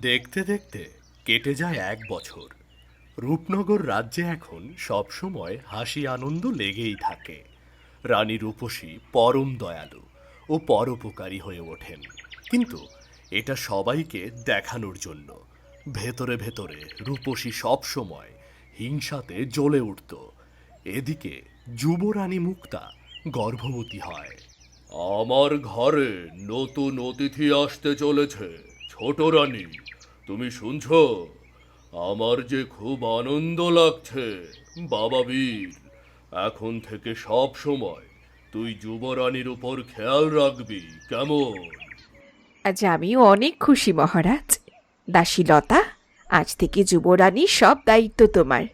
দেখতে দেখতে কেটে যায় এক বছর। রূপনগর রাজ্যে এখন সবসময় হাসি আনন্দ লেগেই থাকে। রানী রূপসী পরম দয়ালু ও পরোপকারী হয়ে ওঠেন। কিন্তু এটা সবাইকে দেখানোর জন্য। ভেতরে ভেতরে রূপসী সবসময় হিংসাতে জ্বলে উঠত। এদিকে যুবরানী মুক্তা গর্ভবতী হয়। আমার ঘরে নতুন অতিথি আসতে চলেছে। ছোট রানী, তুমি শুনছ? আমার যে খুব আনন্দ লাগছে। বাবা বীর, এখন থেকে সব সময় তুই যুবরানীর উপর খেয়াল রাখবি, কেমন? আজ আমিও অনেক খুশি, মহারাজ। দাসীলতা, আজ থেকে যুবরানীর সব দায়িত্ব তোমার।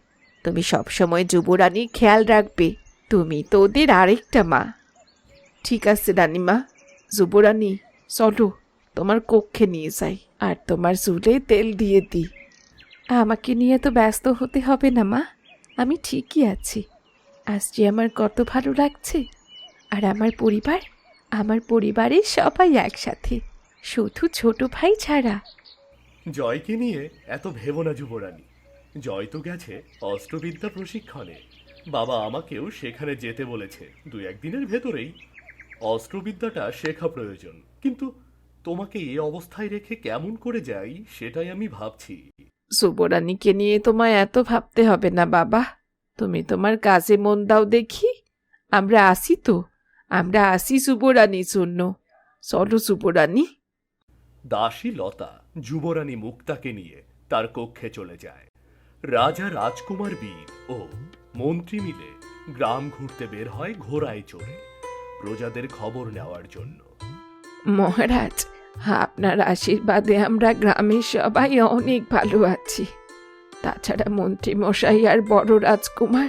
তুমি সবসময় যুবরানীর খেয়াল রাখবে। তুমি তো ওদের আরেকটা মা। ঠিক আছে, রানীমা। যুবরানী চলো। তোমার কক্ষে নিয়ে যাই, আর তোমার চুলে তেল দিয়ে দিই। আমাকে নিয়ে তো ব্যস্ত হতে হবে না, মা। আমি ঠিকই আছি। আজ যে আমার কত ভালো লাগছে। আর আমার পরিবার, আমার পরিবারের সবাই একসাথে, শুধু ছোট ভাই ছাড়া। জয়কে নিয়ে এত ভেবো না যুবরানী। জয় তো গেছে অস্ত্রবিদ্যা প্রশিক্ষণে। বাবা আমাকেও সেখানে যেতে বলেছে দু একদিনের ভেতরেই। অস্ত্রবিদ্যাটা শেখা প্রয়োজন, কিন্তু তোমাকে এই অবস্থায় রেখে কেমন করে যাই সেটাই আমি ভাবছি। যুবরানীকে নিয়ে তোমায় এত ভাবতে হবে না বাবা। তুমি তোমার কাজে মন দাও দেখি। আমরা আসি তো। আমরা আসি যুবরানীর জন্য চলো যুবরানী দাসী লতা যুবরানী মুক্তাকে নিয়ে তার কক্ষে চলে যায়। রাজা রাজকুমার বীর ও মন্ত্রী মিলে গ্রাম ঘুরতে বের হয় ঘোড়ায় চড়ে। প্রজাদের খবর নেওয়ার জন্য। মহারাজ আপনার আশীর্বাদে আমরা গ্রামের সবাই অনেক ভালো আছি। তাছাড়া মন্ত্রী মশাই আর বড় রাজকুমার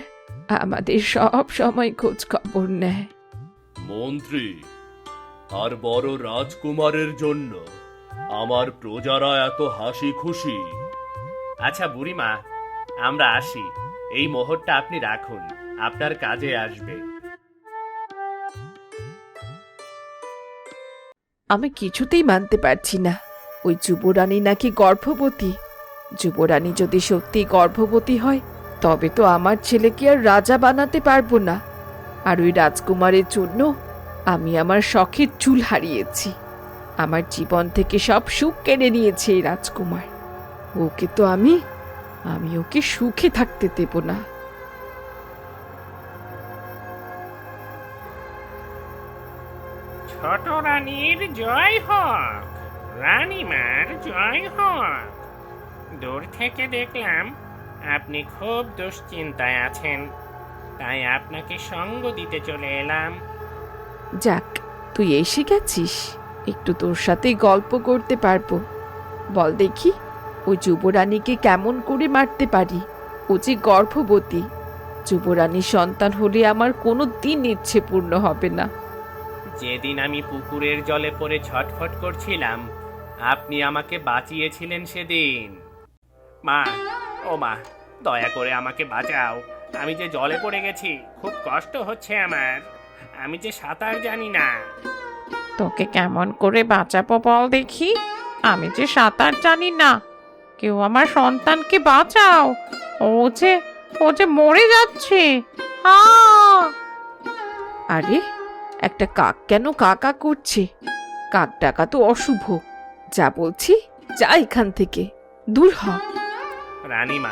আমাদের সব সময় খোঁজ খবর নেয়। মন্ত্রী আর বড় রাজকুমারের জন্য আমার প্রজারা এত হাসি খুশি। আচ্ছা বুড়িমা আমরা আসি। এই মোহরটা আপনি রাখুন আপনার কাজে আসবে। আমি কিছুতেই মানতে পারছি না। ওই যুবরানী নাকি গর্ভবতী। যুবরানী যদি সত্যি গর্ভবতী হয়, তবে তো আমার ছেলেকে আর রাজা বানাতে পারব না। আর ওই রাজকুমারের জন্য আমি আমার শখের চুল হারিয়েছি। আমার জীবন থেকে সব সুখ কেড়ে নিয়েছে এই রাজকুমার। ওকে তো আমি আমি ওকে সুখে থাকতে দেব না। ছোট রানীর জয় হোক, রানীমার জয় হোক। দূর থেকে দেখলাম আপনি খুব দুশ্চিন্তায় আছেন, তাই আপনাকে সঙ্গ দিতে চলে এলাম। যাক, তুই এসে গেছিস। একটু তোর সাথে গল্প করতে পারব। বল দেখি, ওই যুবরানীকে কেমন করে মারতে পারি? ও যে গর্ভবতী। যুবরানীর সন্তান হলে আমার কোনো দিন ইচ্ছে পূর্ণ হবে না। যেদিন আমি পুকুরের জলে পড়ে ছটফট করছিলাম, আপনি আমাকে বাঁচিয়েছিলেন সেদিন। মা, ও মা, দয়া করে আমাকে বাঁচাও। আমি যে জলে পড়ে গেছি, খুব কষ্ট হচ্ছে আমার। আমি যে সাঁতার জানি না। তোকে কেমন করে বাঁচাবো বল দেখি। আমি যে সাঁতার জানি না। কেউ আমার সন্তানকে বাঁচাও। ও যে ও যে মরে যাচ্ছে। আরে একটা কাক কেন কাকা করছে? কাক ডাকা তো অশুভ। যা বলছি যা এখান থেকে। দূর হ। রানীমা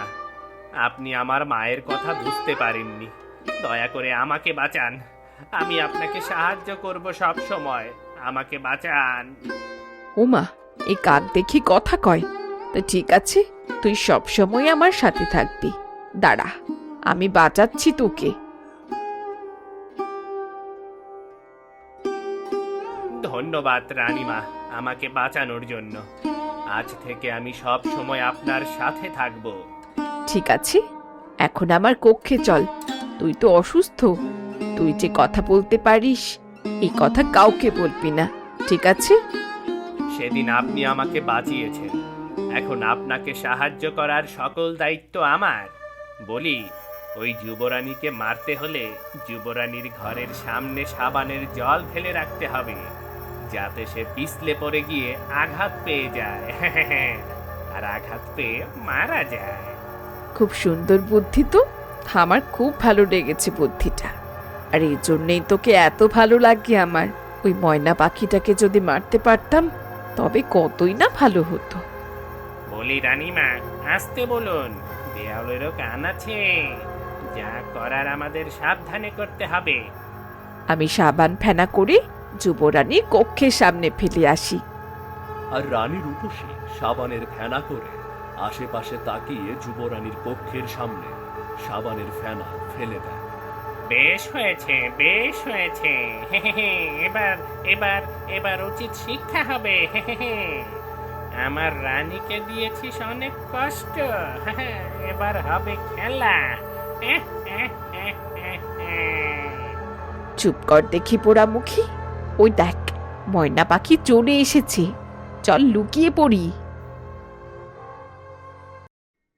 আপনি আমার মায়ের কথা বুঝতে পারেননি। দয়া করে আমাকে বাঁচান। আমি আপনাকে সাহায্য করব সব সময়। আমাকে বাঁচান। ওমা এই কাক দেখি কথা কয়। তো ঠিক আছে তুই সব সময় আমার সাথে থাকবি। দাঁড়া আমি বাঁচাচ্ছি তোকে। ধন্যবাদ রানীমা আমাকে বাঁচানোর জন্য। আজ থেকে আমি সব সময় আপনার সাথে থাকব। ঠিক আছে এখন আমার কক্ষে চল। তুই তো অসুস্থ তুই যে কথা বলতে পারিস এই কথা কাউকে বলবি না ঠিক আছে? সেদিন আপনি আমাকে বাঁচিয়েছেন। এখন আপনাকে সাহায্য করার সকল দায়িত্ব আমার। বলি ওই যুবরানীকে মারতে হলে যুবরানীর ঘরের সামনে সাবানের জল ফেলে রাখতে হবে। যাতে সে পিছলে পড়ে গিয়ে আঘাত পেয়ে যায়। আর আঘাত পেয়ে মারা যায়। খুব সুন্দর বুদ্ধি তো। আমার খুব ভালো লেগেছে বুদ্ধিটা। আর এই জন্যেই তোকে এত ভালো লাগে আমার। ওই ময়না পাখিটাকে যদি মারতে পারতাম তবে কতই না ভালো হতো। বলি রানীমা আসতে বলুন। দেওয়ালেরও কান আছে। যা করার আমাদের সাবধানে করতে হবে। আমি সাবান ফেনা করে যুবরানী কক্ষের সামনে ফেলে আসি। আর রানীর রূপসী সাবানের ফেনা করে আশেপাশে তাকিয়ে যুবরানীর কক্ষের সামনে সাবানের ফেনা ফেলে দেয়। বেশ হয়েছে বেশ হয়েছে। হে হে হে, এবার এবার এবার উচিত শিক্ষা হবে। হে হে হে। আমার রানীকে দিয়েছিস অনেক কষ্ট। হ্যাঁ, হ্যাঁ, এবার হবে খেলা। এহ, এহ, এহ, এহ, এহ। চুপ কর দেখি পোড়ামুখী। ওই দেখ ময়না পাখি চলে এসেছে। চল লুকিয়ে পড়ি।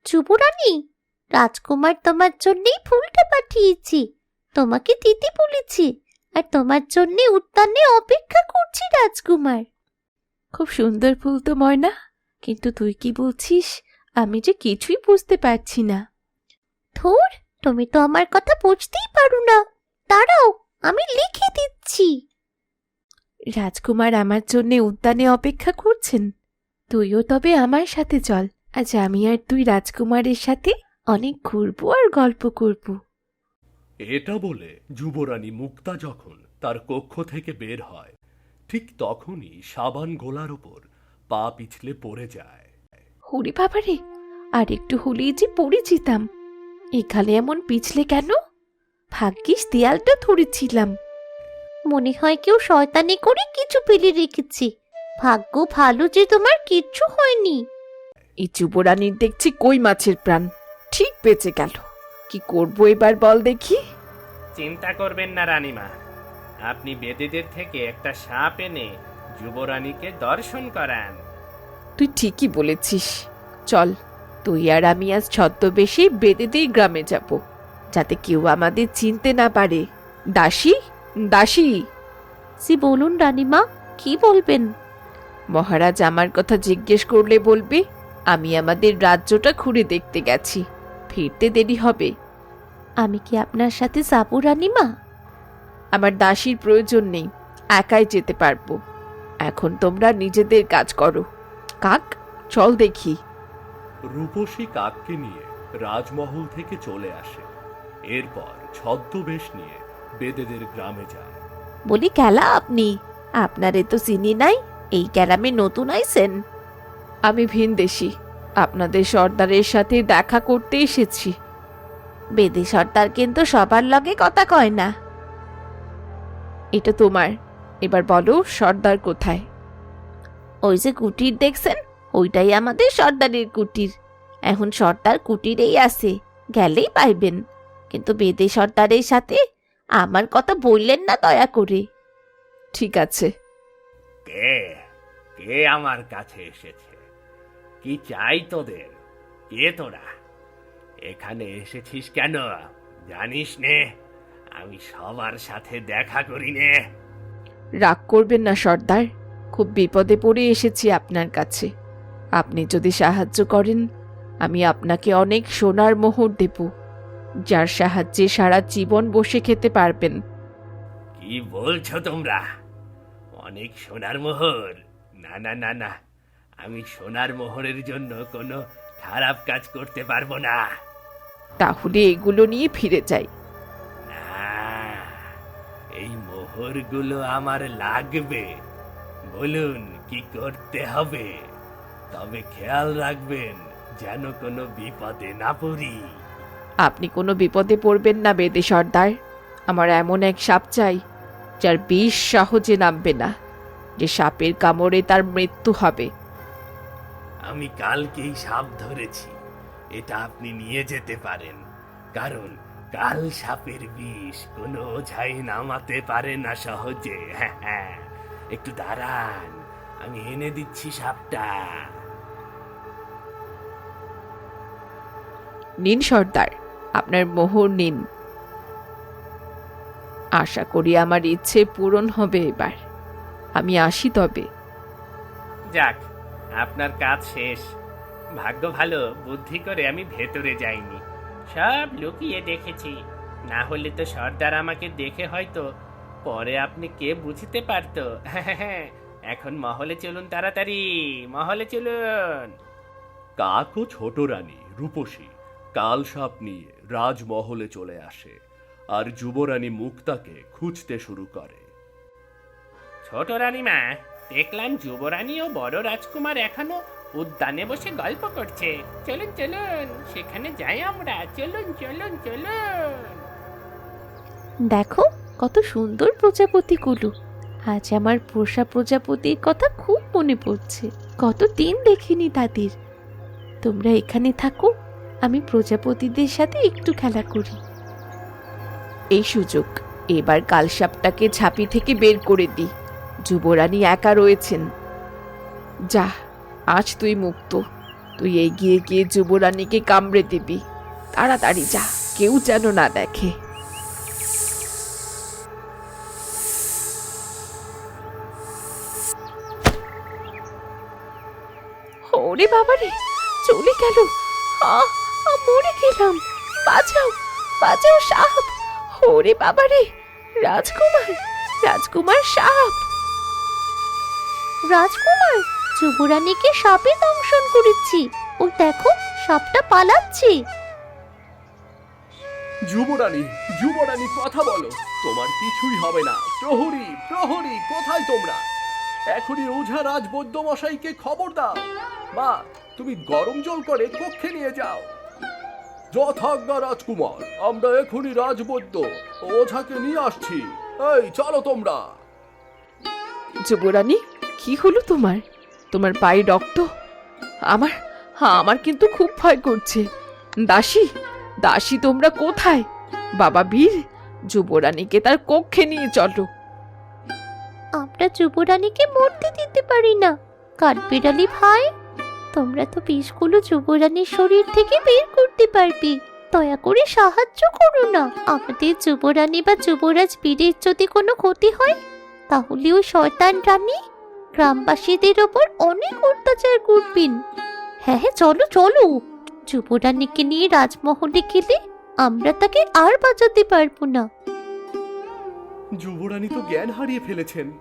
যুবরানী রাজকুমার তোমার জন্যই ফুলটা পাঠিয়েছি। তোমাকে দিতে বলেছি আর তোমার জন্য উদ্যানে অপেক্ষা করছি রাজকুমার। খুব সুন্দর ফুল তো ময়না কিন্তু তুই কি বলছিস? আমি যে কিছুই বুঝতে পারছি না। ধুর তুমি তো আমার কথা বুঝতেই পারো না। দাঁড়াও আমি লিখে দিচ্ছি। রাজকুমার আমার জন্যে উদ্যানে অপেক্ষা করছেন। তুইও তবে আমার সাথে চল। আজ আমি আর তুই রাজকুমারের সাথে অনেক ঘুরবো আর গল্প করব। এটা বলে যুবরানী মুক্তা যখন তার কক্ষ থেকে বের হয় ঠিক তখনই সাবান গোলার ওপর পা পিছলে পড়ে যায়। হরি বাবারে আর একটু হলেই যে পড়ে যেতাম এখানে এমন পিছলে কেন? ভাগ্যিস দেয়ালটা ধরেছিলাম। মনে হয় কেউ শয়তানি করে কিছু ফেলে রেখেছি। ভাগ্য ভালো যে তোমার কিচ্ছু হয়নি। এই যুবরানীর দেখছি কই মাছের প্রাণ। ঠিক বেঁচে গেল। কি করব এবার বল দেখি? চিন্তা করবেন না রানীমা। আপনি বেদেদের থেকে একটা সাপ এনে যুবরানীকে দর্শন করান। তুই ঠিকই বলেছিস। চল তুই আর আমি আজ ছদ্মবেশে বেদেদের গ্রামে যাব যাতে কেউ আমাদের চিনতে না পারে। দাসী? দাসী। জি বলুন রানীমা কি বলবেন? মহারাজ আমার কথা জিজ্ঞেস করলে বলবে আমি আমাদের রাজ্যটা ঘুরে দেখতে গেছি ফিরতে দেরি হবে। আমি কি আপনার সাথে যাব রানীমা? আমার দাসীর প্রয়োজন নেই একাই যেতে পারব। এখন তোমরা নিজেদের কাজ করো। কাক চল দেখি। রূপসী কাককে নিয়ে রাজমহল থেকে চলে আসে। এরপর ছদ্মবেশ নিয়ে বেদেদের গ্রামে যায়। বলি খেলা আপনি? আপনারে তো চিনি নাই। এই গ্রামে নতুন আইছেন? আমি ভিনদেশি। আপনাদের সর্দারের সাথে দেখা করতে এসেছি। বেদে সর্দার কিন্তু সবার লগে কথা কয় না। এটা তোমার। এবার বলো সর্দার কোথায়? ওই যে কুটির দেখছেন? ওইটাই আমাদের সর্দারের কুটির। এখন সর্দার কুটিরেই আছে গেলেই পাইবেন। কিন্তু বেদে সর্দারের সাথে আমার কথা বললেন না দয়া করে। ঠিক আছে। কে? কে আমার কাছে এসেছে? কি চাই তোদের? কে তোরা? এখানে এসেছিস কেন? জানিস নে? আমি সবার সাথে দেখা করি নে। রাগ করবেন না সর্দার। খুব বিপদে পড়ে এসেছি আপনার কাছে। আপনি যদি সাহায্য করেন আমি আপনাকে অনেক সোনার মোহর দেব। যার সাহায্যে সারা জীবন বসে খেতে পারবেন। কি বলছো তোমরা? অনেক সোনার মোহর। না না না না। আমি সোনার মোহরের জন্য কোনো খারাপ কাজ করতে পারব না। তাহলে এগুলো নিয়ে ফিরে যাই। না এই মোহরগুলো আমার লাগবে। বলুন কি করতে হবে? তবে খেয়াল রাখবেন যেন কোনো বিপদে না পড়ি। আপনি কোনো বিপদে পড়বেন না বেদে সর্দার। আমার এমন এক সাপ চাই যার বিষ সহজে নামবে না যে সাপের কামড়ে তার মৃত্যু হবে। আমি কালকেই সাপ ধরেছি এটা আপনি নিয়ে যেতে পারেন কারণ কাল সাপের বিষ কোনো ওঝাই নামাতে পারে না সহজে। হ্যাঁ হ্যাঁ একটু দাঁড়ান আমি এনে দিচ্ছি সাপটা। নিন সর্দার আপনার মোহর নিন। আশা করি আমার ইচ্ছে পূরণ হবে এবার। আমি আসি তবে। যাক আপনার কাজ শেষ। ভাগ্য ভালো বুদ্ধি করে আমি ভেতরে যাইনি। সব লুকিয়ে দেখেছি। না হলে তো সর্দার আমাকে দেখে হয়তো পরে আপনি কে বুঝতে পারতো। এখন মহলে চলুন তাড়াতাড়ি মহলে চলুন। কাকু ছোট রানী রূপসী। কাল সাপ নিয়ে রাজমহলে চলে আসে আর যুবরানী মুক্তাকে খুঁজতে শুরু করে। ছোট রানীমা দেখলাম যুবরানী ও বড় রাজকুমার এখনও উদ্যানে বসে গল্প করছে। চলুন চলুন সেখানে যাই আমরা। চলুন চলুন চলুন। দেখো কত সুন্দর প্রজাপতি প্রজাপতিগুলো। আজ আমার পোষা প্রজাপতির কথা খুব মনে পড়ছে। কত দিন দেখিনি তাদের। তোমরা এখানে থাকো আমি প্রজাপতিদের সাথে একটু খেলা করি। এই সুযোগ। এবার কালসাপটাকে ঝাঁপি থেকে বের করে দি। যুবরানী একা রয়েছেন। যা আজ তুই মুক্ত। তুই এগিয়ে গিয়ে যুবরানীকে কামড়ে দিবি। তাড়াতাড়ি যা কেউ যেন না দেখে। ওরে বাবারে চলে গেল। আ আ, মরে গেলাম। বাঁচাও বাঁচাও সাপ। ওরে বাবারে রাজকুমার রাজকুমার সাপ। রাজকুমার যুবরানীকে সাপে দংশন করেছি। ও দেখো সাপটা পালাচ্ছে। যুবরানী যুবরানী কথা বলো। তোমার কিছুই হবে না। প্রহরী প্রহরী কোথায় তোমরা? এখনই ওঝা রাজ বৈদ্য মশাইকে খবর দাও। মা তুমি গরম জল করে কক্ষে নিয়ে যাও। যথাজ্ঞা রাজকুমার আমরা এখনই রাজবৈদ্য ও ওঝাকে নিয়ে আসছি। এই চলো তোমরা। যুবরানী কি হলো তোমার? তোমার পায়ে রক্ত? আমার হ্যাঁ আমার কিন্তু খুব ভয় করছে। দাসী দাসী তোমরা কোথায়? বাবা বীর যুবরানীকে তার কক্ষে নিয়ে চলো। আমরা যুবরানীকে মরতে দিতে পারি না। কাঠবিড়ালি ভাই তোমরা তো বিষগুলো যুবরানীর শরীর থেকে বের করতে পারবে। দয়া করে সাহায্য করো না। আমাদের যুবরানী বা যুবরাজ বীরের যদি কোনো ক্ষতি হয়, তাহলে ওই শয়তান রানী গ্রামবাসীদের ওপর অনেক অত্যাচার করবেন। হ্যাঁ হ্যাঁ চলো চলো। যুবরানীকে নিয়ে রাজমহলে গেলে আমরা তাকে আর বাঁচাতে পারব না। যুবরানী তো জ্ঞান হারিয়ে ফেলেছেন।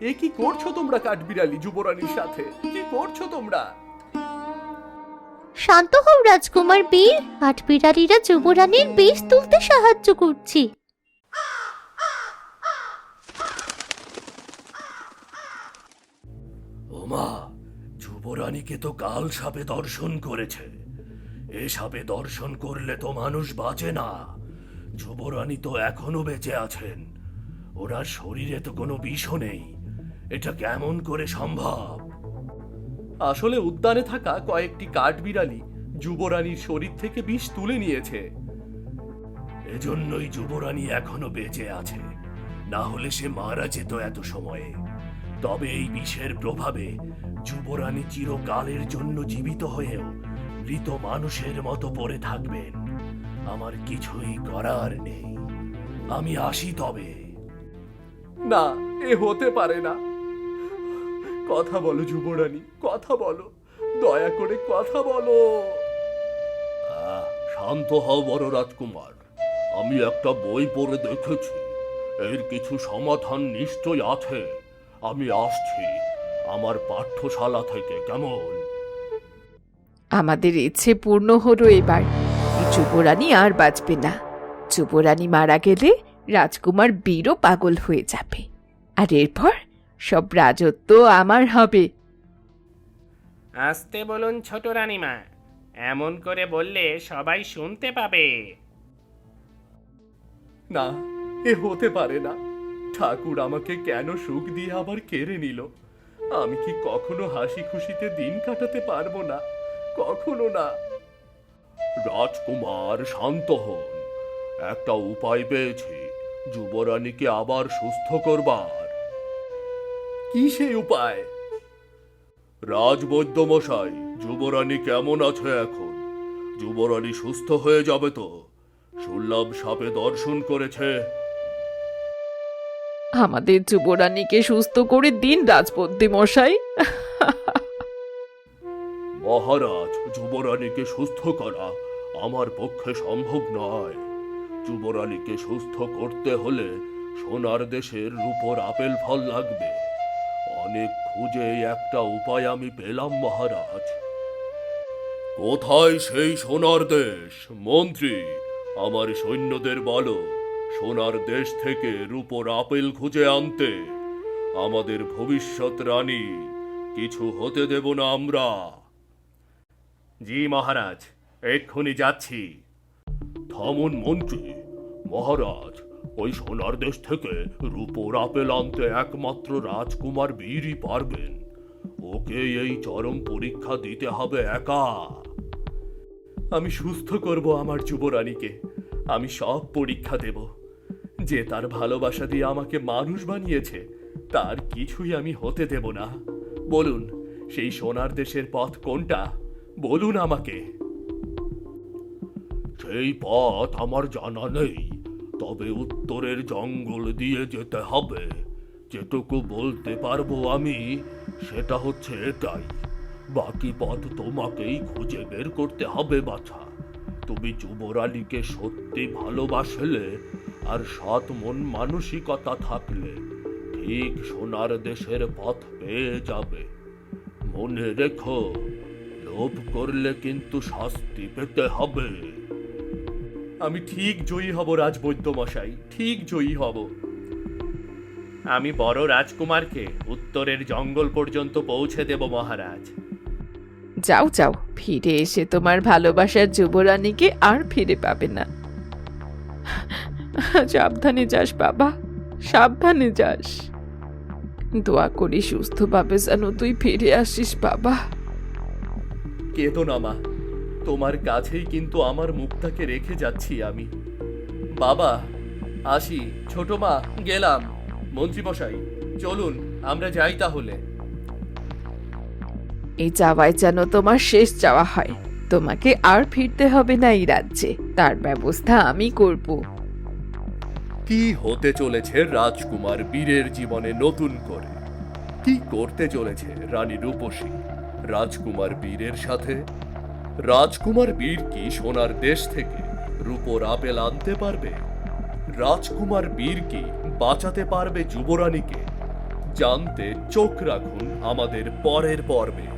এ কি করছ তোমরা কাঠবিড়ালি যুবরানীর সাথে? কি করছ তোমরা? শান্ত হও, রাজকুমার বীর। কাঠবিড়ালিরা যুবরানীর বিষ তুলতে সাহায্য করছি। ওমা, যুবরানীকে তো কাল সাপে দর্শন করেছে। এ সাপে দর্শন করলে তো মানুষ বাঁচে না। যুবরানী তো এখনও বেঁচে আছেন। ওনার শরীরে তো কোনো বিষও নেই। এটা কেমন করে সম্ভব? আসলে উদ্যানে থাকা কয়েকটি কাঠবিড়ালি যুবরানীর শরীর থেকে বিষ তুলে নিয়েছে। এজন্যই যুবরানী এখনও বেঁচে আছে। না হলে সে মারা যেত এত সময়ে। তবে এই বিষের প্রভাবে যুবরানী চিরকালের জন্য জীবিত হয়েও মৃত মানুষের মতো পড়ে থাকবেন। আমার কিছুই করার নেই। আমি আসি তবে। না এ হতে পারে না। কথা বলো যুবরানী কথা বলো। দয়া করে কথা বলো। শান্ত হও বড় রাজকুমার। আমি একটা বই পড়ে দেখেছি। এর কিছু সমাধান নিশ্চয় আছে। আমি আসছি আমার পাঠ্যশালা থেকে কেমন? আমাদের ইচ্ছে পূর্ণ হলো এবার। যুবরানী আর বাঁচবে না। যুবরানী মারা গেলে রাজকুমার বীরও পাগল হয়ে যাবে। আর এরপর সব রাজত্ব আমার হবে। আসতে বলুন ছোট রানীমা এমন করে বললে সবাই শুনতে পাবে। না এ হতে পারে না। ঠাকুর আমাকে কেন সুখ দিয়ে আবার কেড়ে নিল? আমি কি কখনো হাসি খুশিতে দিন কাটাতে পারব না? কখনো না। রাজকুমার শান্ত হন। একটা উপায় পেয়েছি। যুবরানীকে আবার সুস্থ করবার। কি সেই উপায়? রাজবৈদ্য মশাই যুবরানী কেমন আছে এখন? যুবরানী সুস্থ হয়ে যাবে তো? শুনলাম সাপে দর্শন করেছে। আমাদের যুবরানীকে সুস্থ করে দিন রাজবদ্দি মশাই মহারাজ যুবরানীকে সুস্থ করা আমার পক্ষে সম্ভব নয়। যুবরানীকে সুস্থ করতে হলে সোনার দেশের রূপর আপেল ফল লাগবে। অনেক খুঁজে একটা উপায় আমি পেলাম, মহারাজ। কোথায় সেই সোনার দেশ? মন্ত্রী, আমার সৈন্যদের বলো। সোনার দেশ থেকে রূপর আপেল খুঁজে আনতে। আমাদের ভবিষ্যৎ রানী, কিছু হতে দেব না আমরা। জি, মহারাজ, এক্ষুনি যাচ্ছি। থামুন, মন্ত্রী, মহারাজ ওই সোনার দেশ থেকে রূপোর আপেল আনতে একমাত্র রাজকুমার বীরই পারবেন। ওকে এই চরম পরীক্ষা দিতে হবে একা। আমি সুস্থ করব আমার যুবরানীকে। আমি সব পরীক্ষা দেব। যে তার ভালোবাসা দিয়ে আমাকে মানুষ বানিয়েছে, তার কিছুই আমি হতে দেব না। বলুন, সেই সোনার দেশের পথ কোনটা? বলুন আমাকে। সেই পথ আমার জানা নেই। তবে উত্তরের জঙ্গল দিয়ে যেতে হবে। যেটুকু বলতে পারব আমি, সেটা হচ্ছে এটাই। বাকি পথ তোমাকেই খুঁজে বের করতে হবে, বাছা। তুমি যুবরালীকে সত্যি ভালোবাসলে আর সৎ মন মানসিকতা থাকলে ঠিক সোনার দেশের পথ পেয়ে যাবে। মনে রেখো, লোভ করলে কিন্তু শাস্তি পেতে হবে। আমি ঠিক জয়ী হব রাজবৈদ্য মশাই ঠিক জয়ী হব। আমি বড় রাজকুমারকে উত্তরের জঙ্গল পর্যন্ত পৌঁছে দেব মহারাজ। যাও যাও ফিরে এসে তোমার ভালোবাসার যুবরানীকে আর ফিরে পাবে না। সাবধানে যাস বাবা সাবধানে যাস। দোয়া করি সুস্থভাবে যেন তুই ফিরে আসিস বাবা। কেতো না মা। তোমার কাছেই কিন্তু আমার মুখটাকে রেখে যাচ্ছি আমি। বাবা আসি। ছোট মা গেলাম। মন্ত্রীমশাই চলুন আমরা যাই তাহলে। এই যাওয়ায় যেন তোমার শেষ যাওয়া হয়। তোমাকে আর ফিরতে হবে না এই রাজ্যে। তার ব্যবস্থা আমি করব। কি হতে চলেছে রাজকুমার বীরের জীবনে নতুন করে? কি করতে চলেছে রানী রূপসী? রাজকুমার বীরের সাথে রাজকুমার বীর কি সোনার দেশ থেকে রূপোর আপেল আনতে পারবে? রাজকুমার বীর কি বাঁচাতে পারবে যুবরানীকে? জানতে চোখ রাখুন আমাদের পরের পর্বে।